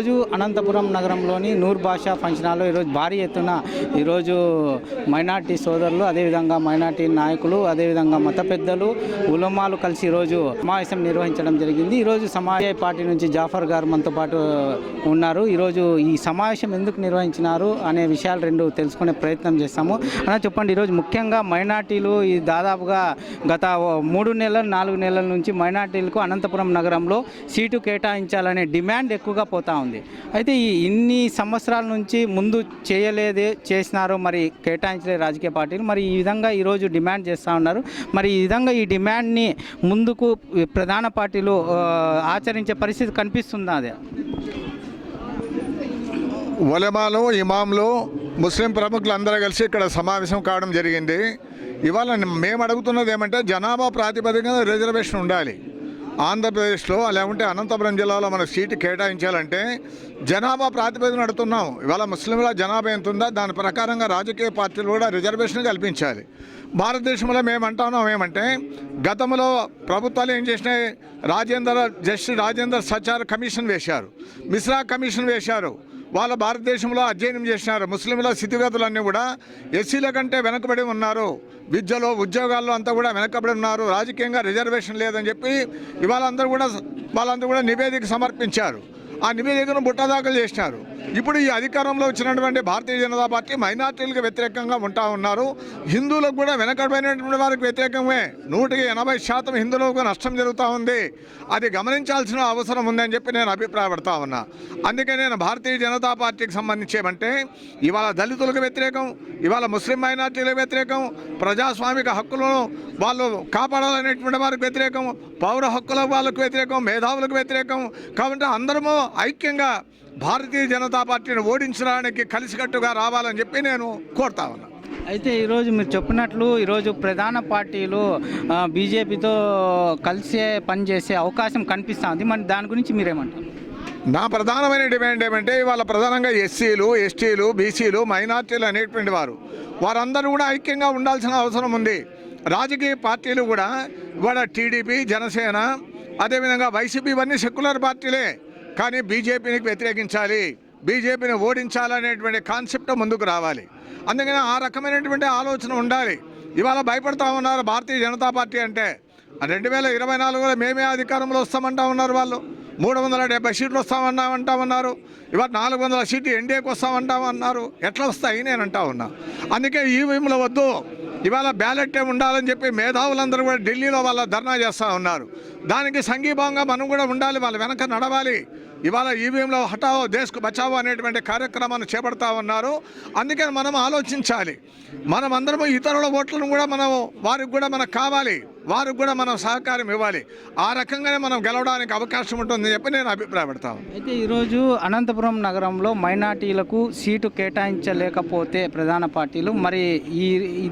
ఈరోజు అనంతపురం నగరంలోని నూర్ భాషా ఫంక్షన్ హాల్లో ఈరోజు భారీ ఎత్తున ఈరోజు మైనార్టీ సోదరులు అదేవిధంగా మైనార్టీ నాయకులు అదేవిధంగా మత పెద్దలు ఉలమాలు కలిసి ఈరోజు సమావేశం నిర్వహించడం జరిగింది. ఈరోజు సమాజ పార్టీ నుంచి జాఫర్ గారు మనతో పాటు ఉన్నారు. ఈరోజు ఈ సమావేశం ఎందుకు నిర్వహించినారు అనే విషయాలు రెండు తెలుసుకునే ప్రయత్నం చేస్తాము. అలా చెప్పండి ఈరోజు ముఖ్యంగా మైనార్టీలు ఈ దాదాపుగా గత మూడు నెలలు నాలుగు నెలల నుంచి మైనార్టీలకు అనంతపురం నగరంలో సీటు కేటాయించాలనే డిమాండ్ ఎక్కువగా పోతా ఉంది. అయితే ఈ ఇన్ని సంవత్సరాల నుంచి ముందు చేయలేదే చేసినారు మరి కేటాయించలేదు రాజకీయ పార్టీలు. మరి ఈ విధంగా ఈరోజు డిమాండ్ చేస్తూ ఉన్నారు. మరి ఈ విధంగా ఈ డిమాండ్ని ముందుకు ప్రధాన పార్టీలు ఆచరించే పరిస్థితి కనిపిస్తుందా అదే? ఒలమాలు ఇమాంలు ముస్లిం ప్రముఖులు అందరూ కలిసి ఇక్కడ సమావేశం కావడం జరిగింది. ఇవాళ మేము అడుగుతున్నది ఏమంటే జనాభా ప్రాతిపదికన రిజర్వేషన్ ఉండాలి. ఆంధ్రప్రదేశ్లో లేకుంటే అనంతపురం జిల్లాలో మన సీటు కేటాయించాలంటే జనాభా ప్రాతిపదిక నడుతున్నాం. ఇవాళ ముస్లింల జనాభా ఎంత ఉందా దాని ప్రకారంగా రాజకీయ పార్టీలు కూడా రిజర్వేషన్ కల్పించాలి. భారతదేశంలో మేము అంటున్నాం ఏమంటే గతంలో ప్రభుత్వాలు ఏం చేసినాయి? రాజేందర్ జస్టిస్ రాజేందర్ సచార్ కమిషన్ వేశారు. మిశ్రా కమిషన్ వేశారు. వాళ్ళ భారతదేశంలో అధ్యయనం చేసినారు. ముస్లింల స్థితిగతులన్నీ కూడా ఎస్సీల కంటే వెనకబడి ఉన్నారు. విద్యలో ఉద్యోగాల్లో అంతా కూడా వెనకబడి ఉన్నారు. రాజకీయంగా రిజర్వేషన్ లేదని చెప్పి ఇవాళ అందరూ కూడా వాళ్ళందరూ కూడా నివేదిక సమర్పించారు. ఆ నివేదికను బుట్టదాఖలు చేసినారు. ఇప్పుడు ఈ అధికారంలో వచ్చినటువంటి భారతీయ జనతా పార్టీ మైనార్టీలకు వ్యతిరేకంగా ఉంటా ఉన్నారు. హిందువులకు కూడా వెనకబడినటువంటి వారికి వ్యతిరేకమే. నూటికి ఎనభై శాతం హిందువులకు నష్టం జరుగుతూ ఉంది. అది గమనించాల్సిన అవసరం ఉందని చెప్పి నేను అభిప్రాయపడతా ఉన్నా. అందుకే నేను భారతీయ జనతా పార్టీకి సంబంధించి ఏమంటే ఇవాళ దళితులకు వ్యతిరేకం ఇవాళ ముస్లిం మైనార్టీలకు వ్యతిరేకం ప్రజాస్వామిక హక్కులను వాళ్ళు కాపాడాలనేటువంటి వారికి వ్యతిరేకం పౌర హక్కుల వాళ్ళకు వ్యతిరేకం మేధావులకు వ్యతిరేకం. కాబట్టి అందరము ఐక్యంగా భారతీయ జనతా పార్టీని ఓడించడానికి కలిసికట్టుగా రావాలని చెప్పి నేను కోరుతా ఉన్నా. అయితే ఈరోజు మీరు చెప్పినట్లు ఈరోజు ప్రధాన పార్టీలు బీజేపీతో కలిసే పనిచేసే అవకాశం కనిపిస్తుంది మరి దాని గురించి మీరేమంటారు? నా ప్రధానమైన డిమాండ్ ఏమంటే ఇవాళ ప్రధానంగా ఎస్సీలు ఎస్టీలు బీసీలు మైనార్టీలు అనేటువంటి వారు. వారందరూ కూడా ఐక్యంగా ఉండాల్సిన అవసరం ఉంది. రాజకీయ పార్టీలు కూడా ఇవాళ టీడీపీ జనసేన అదేవిధంగా వైసీపీ ఇవన్నీ సెక్యులర్ పార్టీలే. కానీ బీజేపీని వ్యతిరేకించాలి. బీజేపీని ఓడించాలనేటువంటి కాన్సెప్ట్ ముందుకు రావాలి. అందుకని ఆ రకమైనటువంటి ఆలోచన ఉండాలి. ఇవాళ భయపడతా ఉన్నారు భారతీయ జనతా పార్టీ అంటే. రెండు వేల ఇరవై నాలుగులో మేమే అధికారంలో వస్తామంటా ఉన్నారు వాళ్ళు. మూడు వందల డెబ్బై సీట్లు వస్తామన్నా అంటా ఉన్నారు. ఇవాళ నాలుగు వందల సీట్లు ఎన్డీఏకి వస్తామంటామన్నారు. ఎట్లా వస్తాయి నేను అంటా ఉన్నా. అందుకే ఈవీఎంలో వద్దు. ఇవాళ బ్యాలెట్ ఉండాలని చెప్పి మేధావులందరూ కూడా ఢిల్లీలో వాళ్ళ ధర్నా చేస్తూ ఉన్నారు. దానికి సంఘీభావంగా మనం కూడా ఉండాలి వాళ్ళ వెనక నడవాలి. ఇవాళ ఈవీఎంలో హఠావో దేశ్కు బచావో అనేటువంటి కార్యక్రమాన్ని చేపడతా ఉన్నారు. అందుకని మనం ఆలోచించాలి. మనం అందరము ఇతరుల ఓట్లను కూడా మనం వారికి కూడా మనకు కావాలి. వారికి కూడా మనం సహకారం ఇవ్వాలి. ఆ రకంగానే మనం గెలవడానికి అవకాశం ఉంటుందని చెప్పి నేను అభిప్రాయపడతాను అయితే ఈరోజు అనంతపురం నగరంలో మైనార్టీలకు సీటు కేటాయించలేకపోతే ప్రధాన పార్టీలు మరి ఈ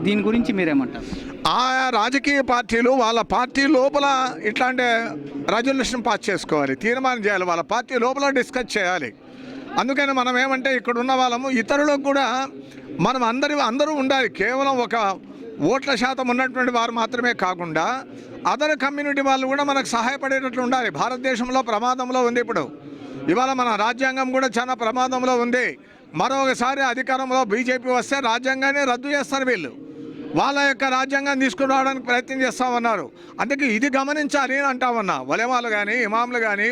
దీని గురించి మీరేమంటారు? ఆయా రాజకీయ పార్టీలు వాళ్ళ పార్టీ లోపల ఇట్లాంటి రెజల్యూషన్ పాస్ చేసుకోవాలి తీర్మానం చేయాలి వాళ్ళ పార్టీ లోపల డిస్కస్ చేయాలి. అందుకని మనం ఏమంటే ఇక్కడ ఉన్న వాళ్ళము ఇతరులకు కూడా మనం అందరి అందరూ ఉండాలి. కేవలం ఒక ఓట్ల శాతం ఉన్నటువంటి వారు మాత్రమే కాకుండా అదర్ కమ్యూనిటీ వాళ్ళు కూడా మనకు సహాయపడేటట్లు ఉండాలి. భారతదేశంలో ప్రమాదంలో ఉంది ఇప్పుడు. ఇవాళ మన రాజ్యాంగం కూడా చాలా ప్రమాదంలో ఉంది. మరొకసారి అధికారంలో బీజేపీ వస్తే రాజ్యాంగాన్ని రద్దు చేస్తారు వీళ్ళు. వాళ్ళ యొక్క రాజ్యాంగాన్ని తీసుకురావడానికి ప్రయత్నం చేస్తామన్నారు. అందుకే ఇది గమనించాలి అని అంటామన్నా వలెమాలు కానీ ఇమాములు కానీ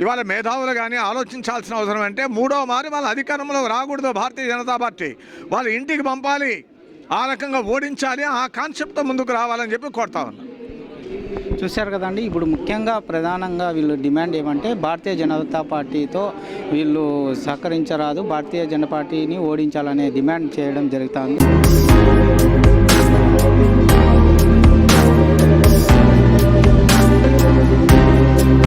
ఇవాళ మేధావులు కానీ ఆలోచించాల్సిన అవసరం అంటే మూడో మారి వాళ్ళ అధికారంలో రాకూడదు. భారతీయ జనతా పార్టీ. వాళ్ళ ఇంటికి పంపాలి. ఆ రకంగా ఓడించాలి ఆ కాన్సెప్ట్తో ముందుకు రావాలని చెప్పి కోరుతా ఉన్నా. చూశారు కదండి ఇప్పుడు ముఖ్యంగా ప్రధానంగా వీళ్ళు డిమాండ్ ఏమంటే భారతీయ జనతా పార్టీతో వీళ్ళు సహకరించరాదు భారతీయ జనతా పార్టీని ఓడించాలనే డిమాండ్ చేయడం జరుగుతుంది.